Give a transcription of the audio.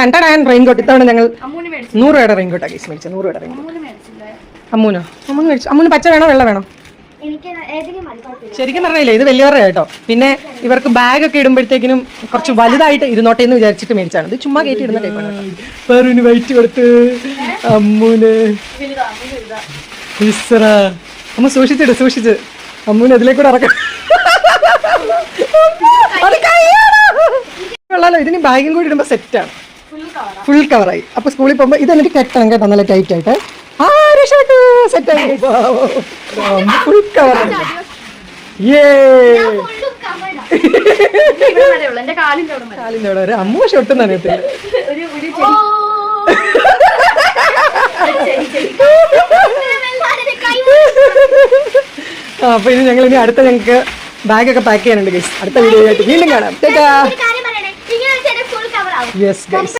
രണ്ടടാൻ raincoat ഇത്തവണ ഞങ്ങൾ അമ്മൂന് മേടിച്ചു. നൂറ് രൂപയുടെ റെയിൻകോട്ടാണ് കേസ് മേടിച്ചത് നൂറ് രൂപയുടെ റെയിൻകോട്ട് അമ്മൂന് മേടിച്ചില്ലേ? അമ്മൂനോ? അമ്മൂന് മേടിച്ചു. അമ്മൂന് പച്ച വേണോ വെള്ള വേണോ? ശരിക്കും പറഞ്ഞില്ലേ ഇത് വലിയവരുടെ കേട്ടോ. പിന്നെ ഇവർക്ക് ബാഗ് ഒക്കെ ഇടുമ്പോഴത്തേക്കിനും കുറച്ച് വലുതായിട്ട് ഇരുന്നോട്ടെ എന്ന് വിചാരിച്ചിട്ട് മേടിച്ചാണ് ഇത് ചുമ്മാ കയറ്റി ഇടുന്ന ടൈപ്പാണ് വെയിറ്റ് കൊടുത്ത്. അമ്മൂന്. അമ്മ സൂക്ഷിച്ചിട്ട് സൂക്ഷിച്ച്. അമ്മൂന് അതിലേക്കൂടെ ഇറക്കാം. കൊള്ളാലോ ഇതിന് ബാഗും കൂടി ഇടുമ്പോ സെറ്റാണ് ഫുൾ കവറായി അപ്പൊ സ്കൂളിൽ പോകുമ്പോ ഇത് എന്നിട്ട് കെട്ടണം കേട്ടോ നല്ല ടൈറ്റ് ആയിട്ട്. ആ രക്ഷപ്പെട്ടു സെറ്റായി ഫുൾ കവറായി ഏ അവിടെ വരെ. വരെ അമ്മ ഷൊട്ടും നനയത്തില്ല അപ്പൊ ഇനി ഞങ്ങൾ ഇനി അടുത്ത ഞങ്ങൾക്ക് ബാഗൊക്കെ പാക്ക് ചെയ്യാനുണ്ട് ഗൈസ് അടുത്ത വീഡിയോ ആയിട്ട് വീണ്ടും കാണാം. Yes guys